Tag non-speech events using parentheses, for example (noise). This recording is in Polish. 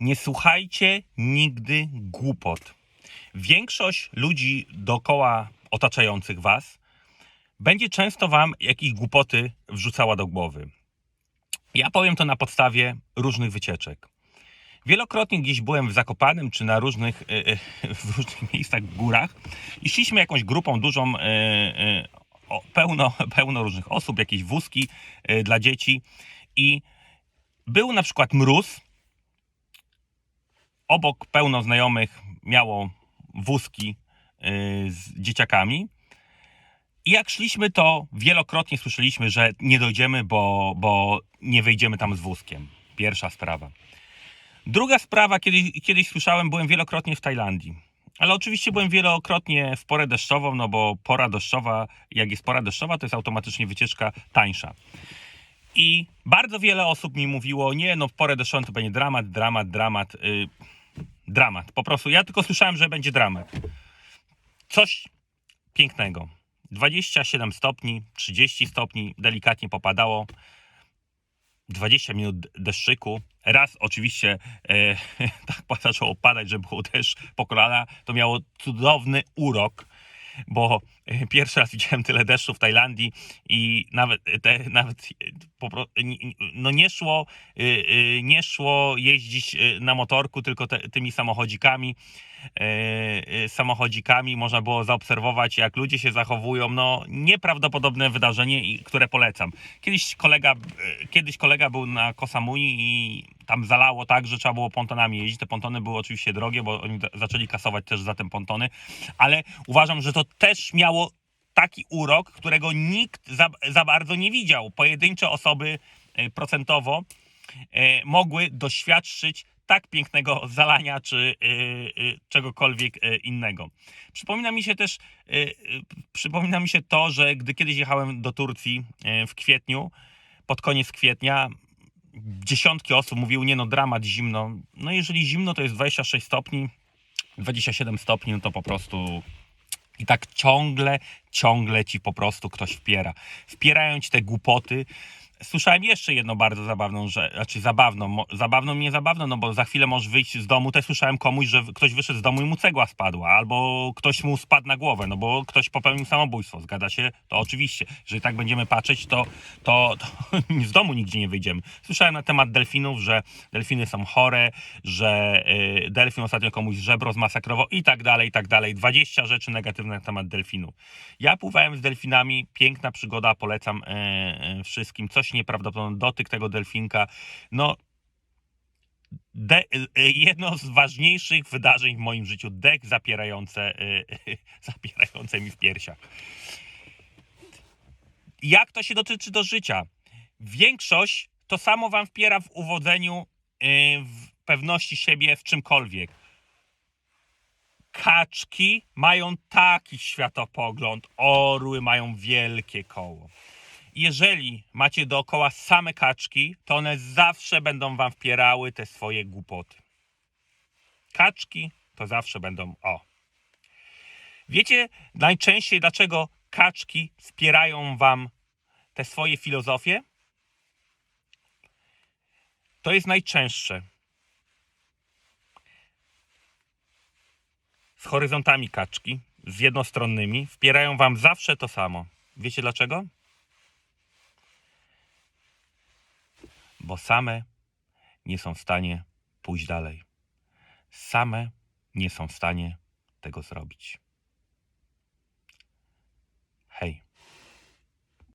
Nie słuchajcie nigdy głupot. Większość ludzi dookoła otaczających was będzie często wam jakieś głupoty wrzucała do głowy. Ja powiem to na podstawie różnych wycieczek. Wielokrotnie gdzieś byłem w Zakopanem czy na różnych, e, e, (laughs) w różnych miejscach w górach i szliśmy jakąś grupą dużą, e, pełno, (laughs) pełno różnych osób, jakieś wózki dla dzieci i był na przykład mróz, obok pełno znajomych miało wózki e, z dzieciakami i jak szliśmy, to wielokrotnie słyszeliśmy, że nie dojdziemy, bo, bo nie wejdziemy tam z wózkiem. Pierwsza sprawa. Druga sprawa, kiedyś, kiedyś słyszałem, byłem wielokrotnie w Tajlandii. Ale oczywiście byłem wielokrotnie w porę deszczową, no bo pora deszczowa, jak jest pora deszczowa, to jest automatycznie wycieczka tańsza. I bardzo wiele osób mi mówiło, nie, no w porę deszczową to będzie dramat, dramat, dramat, yy, dramat. Po prostu ja tylko słyszałem, że będzie dramat. Coś pięknego. 27 stopni, 30 stopni, delikatnie popadało. 20 minut deszczyku. Raz oczywiście e, (laughs) tak zaczęło padać, że było deszcz po kolana. To miało cudowny urok, bo (laughs) pierwszy raz widziałem tyle deszczu w Tajlandii i nawet, te, nawet no nie szło, e, e, nie szło jeździć e, na motorku, tylko te, tymi samochodzikami. Samochodzikami można było zaobserwować, jak ludzie się zachowują. No, nieprawdopodobne wydarzenie, które polecam. Kiedyś kolega, kiedyś kolega był na Kosamui i tam zalało tak, że trzeba było pontonami jeździć. Te pontony były oczywiście drogie, bo oni za- zaczęli kasować też za te pontony, ale uważam, że to też miało taki urok, którego nikt za, za bardzo nie widział. Pojedyncze osoby e, procentowo e, mogły doświadczyć tak pięknego zalania czy e, czegokolwiek innego. Przypomina mi się też, przypomina mi się to, że gdy kiedyś jechałem do Turcji w kwietniu, pod koniec kwietnia, dziesiątki osób mówiły, nie no, dramat, zimno. No jeżeli zimno to jest 26 stopni, 27 stopni, no to po prostu i tak ciągle, ciągle ci po prostu ktoś wpiera. Wpierają ci te głupoty. Słyszałem jeszcze jedną bardzo zabawną rzecz, znaczy zabawną, zabawną, nie zabawną, no bo za chwilę możesz wyjść z domu, też słyszałem komuś, że ktoś wyszedł z domu i mu cegła spadła, albo ktoś mu spadł na głowę, no bo ktoś popełnił samobójstwo, zgadza się? To oczywiście, jeżeli tak będziemy patrzeć, to, to, to (laughs) z domu nigdzie nie wyjdziemy. Słyszałem na temat delfinów, że delfiny są chore, że y, delfin ostatnio komuś żebro zmasakrował i tak dalej, i tak dalej. 20 rzeczy negatywnych na temat delfinów. Ja pływałem z delfinami, piękna przygoda, polecam e, wszystkim. Coś nieprawdopodobnego, dotyk tego delfinka. No, de, e, jedno z ważniejszych wydarzeń w moim życiu, dek zapierające, e, (laughs) zapierające mi w piersiach. Jak to się dotyczy do życia? Większość to samo wam wpiera w uwodzeniu, e, w pewności siebie, w czymkolwiek kaczki mają taki światopogląd, orły mają wielkie koło. Jeżeli macie dookoła same kaczki, to one zawsze będą wam wpierały te swoje głupoty. Kaczki to zawsze będą o. Wiecie najczęściej dlaczego kaczki wpierają wam te swoje filozofie? To jest najczęstsze. z horyzontami kaczki, z jednostronnymi, wpierają wam zawsze to samo. Wiecie dlaczego? Bo same nie są w stanie pójść dalej. Same nie są w stanie tego zrobić.